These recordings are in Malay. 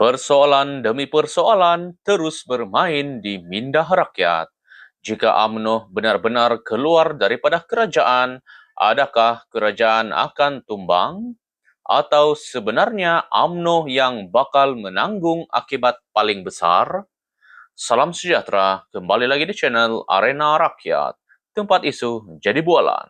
Persoalan demi persoalan terus bermain di minda rakyat. Jika UMNO benar-benar keluar daripada kerajaan, adakah kerajaan akan tumbang? Atau sebenarnya UMNO yang bakal menanggung akibat paling besar? Salam sejahtera, kembali lagi di channel Arena Rakyat, tempat isu jadi bualan.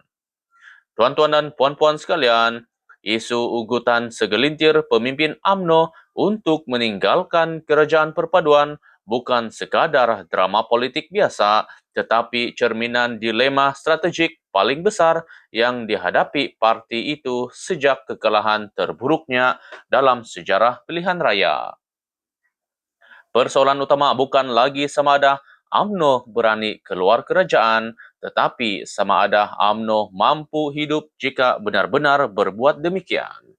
Tuan-tuan dan puan-puan sekalian, isu ugutan segelintir pemimpin AMNO untuk meninggalkan kerajaan perpaduan bukan sekadar drama politik biasa tetapi cerminan dilema strategik paling besar yang dihadapi parti itu sejak kekalahan terburuknya dalam sejarah pilihan raya. Persoalan utama bukan lagi sama ada AMNO berani keluar kerajaan tetapi sama ada AMNO mampu hidup jika benar-benar berbuat demikian.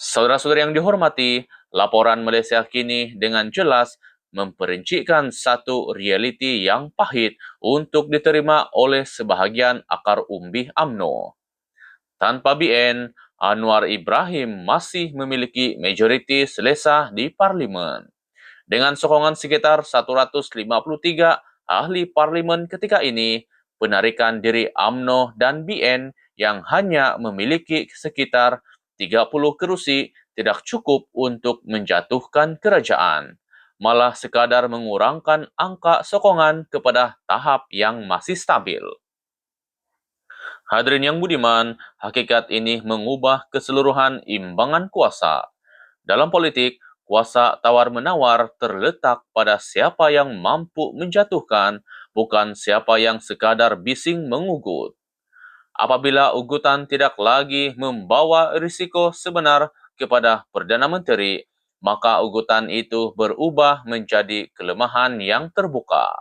Saudara-saudara yang dihormati, laporan Malaysia kini dengan jelas memperincikan satu realiti yang pahit untuk diterima oleh sebahagian akar umbih AMNO. Tanpa BN, Anwar Ibrahim masih memiliki majoriti selesa di parlimen. Dengan sokongan sekitar 153 ahli parlimen ketika ini, penarikan diri AMNO dan BN yang hanya memiliki sekitar 30 kerusi tidak cukup untuk menjatuhkan kerajaan, malah sekadar mengurangkan angka sokongan kepada tahap yang masih stabil. Hadirin yang budiman, hakikat ini mengubah keseluruhan imbangan kuasa. Dalam politik, kuasa tawar-menawar terletak pada siapa yang mampu menjatuhkan, bukan siapa yang sekadar bising mengugut apabila ugutan tidak lagi membawa risiko sebenar kepada Perdana Menteri, maka ugutan itu berubah menjadi kelemahan yang terbuka.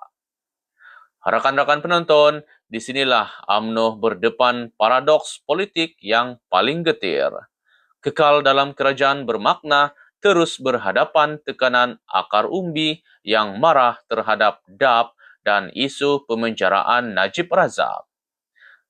Rakan-rakan penonton, di sinilah AMNO berdepan paradoks politik yang paling getir. Kekal dalam kerajaan bermakna terus berhadapan tekanan akar umbi yang marah terhadap DAP dan isu pemenjaraan Najib Razak.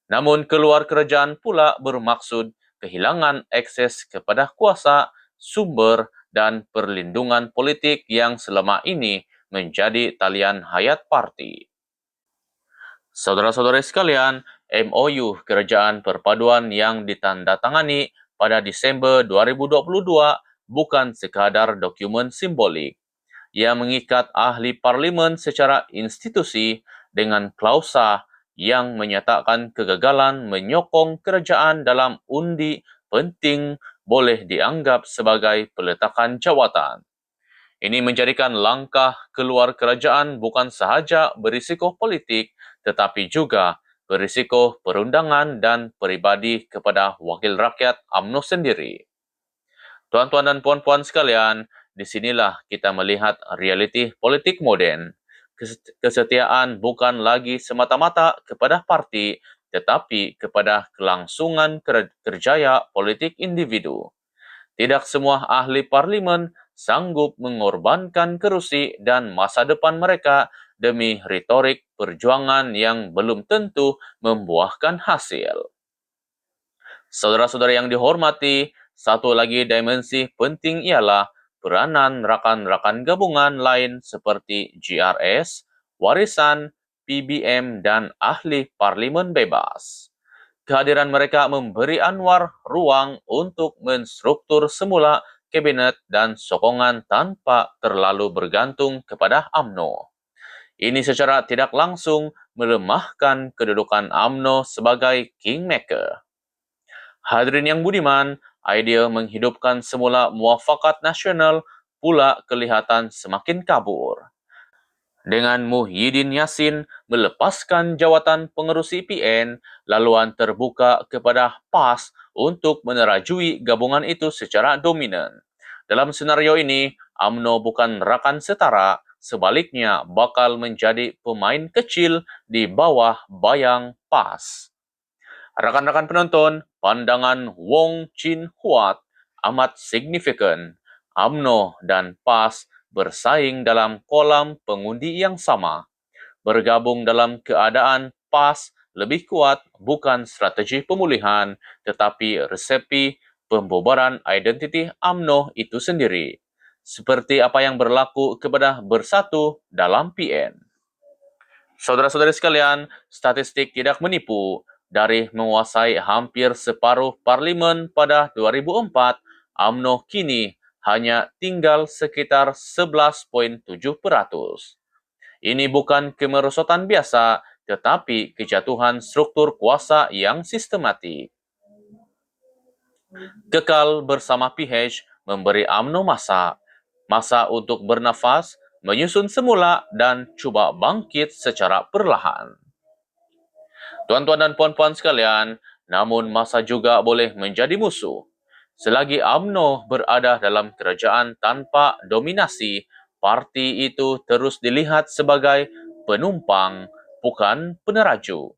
Namun keluar kerajaan pula bermaksud kehilangan akses kepada kuasa, sumber dan perlindungan politik yang selama ini menjadi talian hayat parti. Saudara-saudara sekalian, MOU Kerajaan Perpaduan yang ditandatangani pada Disember 2022 bukan sekadar dokumen simbolik. Ia mengikat ahli parlimen secara institusi dengan klausa yang menyatakan kegagalan menyokong kerajaan dalam undi penting boleh dianggap sebagai peletakan jawatan. Ini menjadikan langkah keluar kerajaan bukan sahaja berisiko politik tetapi juga berisiko perundangan dan peribadi kepada wakil rakyat AMNO sendiri. Tuan-tuan dan puan-puan sekalian, di sinilah kita melihat realiti politik moden kesetiaan bukan lagi semata-mata kepada parti tetapi kepada kelangsungan kerjaya politik individu. Tidak semua ahli parlimen sanggup mengorbankan kerusi dan masa depan mereka demi retorik perjuangan yang belum tentu membuahkan hasil. Saudara-saudara yang dihormati, satu lagi dimensi penting ialah peranan rakan-rakan gabungan lain seperti GRS, Warisan, PBM dan ahli parlimen bebas. Kehadiran mereka memberi Anwar ruang untuk menstruktur semula kabinet dan sokongan tanpa terlalu bergantung kepada AMNO. Ini secara tidak langsung melemahkan kedudukan AMNO sebagai kingmaker. Hadirin yang budiman, idea menghidupkan semula muafakat nasional pula kelihatan semakin kabur. Dengan Muhyiddin Yassin melepaskan jawatan pengerusi PN, laluan terbuka kepada PAS untuk menerajui gabungan itu secara dominan. Dalam senario ini, AMNO bukan rakan setara, sebaliknya bakal menjadi pemain kecil di bawah bayang PAS. Rakan-rakan penonton, pandangan Wong Chin Huat amat signifikan. AMNO dan PAS bersaing dalam kolam pengundi yang sama. Bergabung dalam keadaan PAS lebih kuat bukan strategi pemulihan tetapi resepi pembubaran identiti AMNO itu sendiri. seperti apa yang berlaku kepada Bersatu dalam PN. Saudara-saudari sekalian, statistik tidak menipu. Dari menguasai hampir separuh parlimen pada 2004, AMNO kini hanya tinggal sekitar 11.7 peratus. Ini bukan kemerosotan biasa, tetapi kejatuhan struktur kuasa yang sistematik. Kekal bersama PH memberi AMNO masa, masa untuk bernafas, menyusun semula dan cuba bangkit secara perlahan. Tuan-tuan dan puan-puan sekalian, namun masa juga boleh menjadi musuh. Selagi AMNO berada dalam kerajaan tanpa dominasi, parti itu terus dilihat sebagai penumpang, bukan peneraju.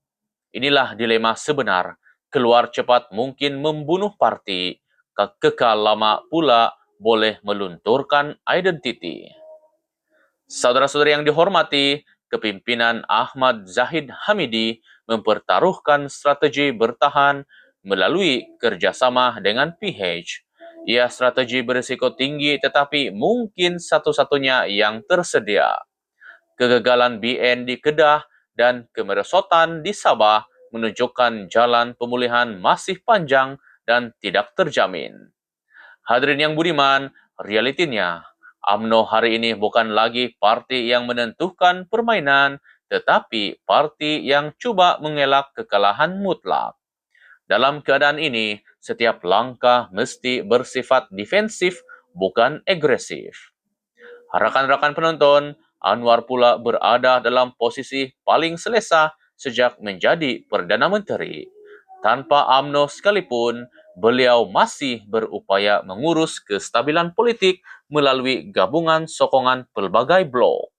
Inilah dilema sebenar. Keluar cepat mungkin membunuh parti, kekal lama pula boleh melunturkan identiti. Saudara-saudara yang dihormati, kepimpinan Ahmad Zahid Hamidi mempertaruhkan strategi bertahan melalui kerjasama dengan PH. Ia strategi berisiko tinggi tetapi mungkin satu-satunya yang tersedia. Kegagalan BN di Kedah dan kemerosotan di Sabah menunjukkan jalan pemulihan masih panjang dan tidak terjamin. Hadirin yang budiman, realitinya AMNO hari ini bukan lagi parti yang menentukan permainan, tetapi parti yang cuba mengelak kekalahan mutlak. Dalam keadaan ini, setiap langkah mesti bersifat defensif, bukan agresif. Rakan-rakan penonton, Anwar pula berada dalam posisi paling selesa sejak menjadi Perdana Menteri. Tanpa AMNO sekalipun, beliau masih berupaya mengurus kestabilan politik melalui gabungan sokongan pelbagai blok.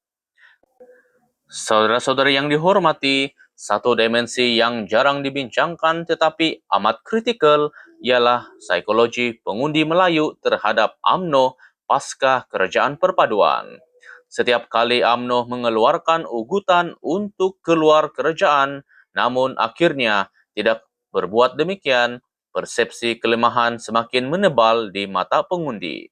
Saudara-saudara yang dihormati, satu dimensi yang jarang dibincangkan tetapi amat kritikal ialah psikologi pengundi Melayu terhadap AMNO pasca kerajaan perpaduan. Setiap kali AMNO mengeluarkan ugutan untuk keluar kerajaan, namun akhirnya tidak berbuat demikian, persepsi kelemahan semakin menebal di mata pengundi.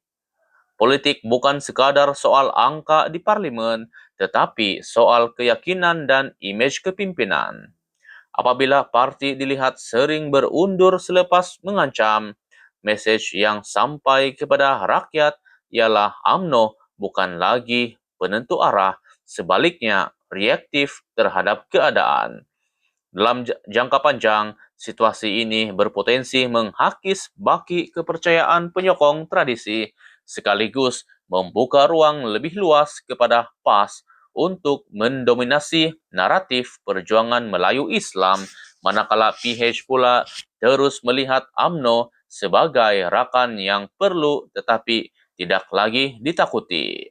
Politik bukan sekadar soal angka di parlimen, tetapi soal keyakinan dan imej kepimpinan. Apabila parti dilihat sering berundur selepas mengancam, mesej yang sampai kepada rakyat ialah AMNO bukan lagi penentu arah, sebaliknya reaktif terhadap keadaan. Dalam jangka panjang, situasi ini berpotensi menghakis baki kepercayaan penyokong tradisi sekaligus membuka ruang lebih luas kepada PAS untuk mendominasi naratif perjuangan Melayu Islam manakala PH pula terus melihat AMNO sebagai rakan yang perlu tetapi tidak lagi ditakuti.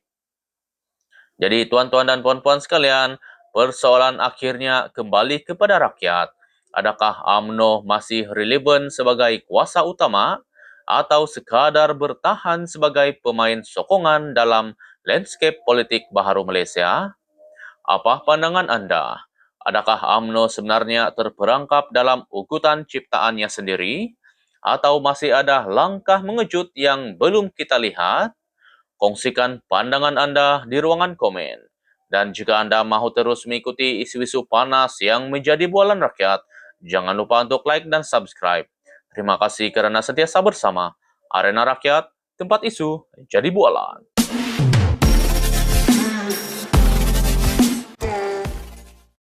Jadi tuan-tuan dan puan-puan sekalian, persoalan akhirnya kembali kepada rakyat. Adakah AMNO masih relevan sebagai kuasa utama atau sekadar bertahan sebagai pemain sokongan dalam landscape politik baharu Malaysia? Apa pandangan anda? Adakah AMNO sebenarnya terperangkap dalam ugutan ciptaannya sendiri? Atau masih ada langkah mengejut yang belum kita lihat? Kongsikan pandangan anda di ruangan komen. Dan jika anda mahu terus mengikuti isu-isu panas yang menjadi bualan rakyat, jangan lupa untuk like dan subscribe. Terima kasih kerana sentiasa bersama Arena Rakyat, tempat isu jadi bualan.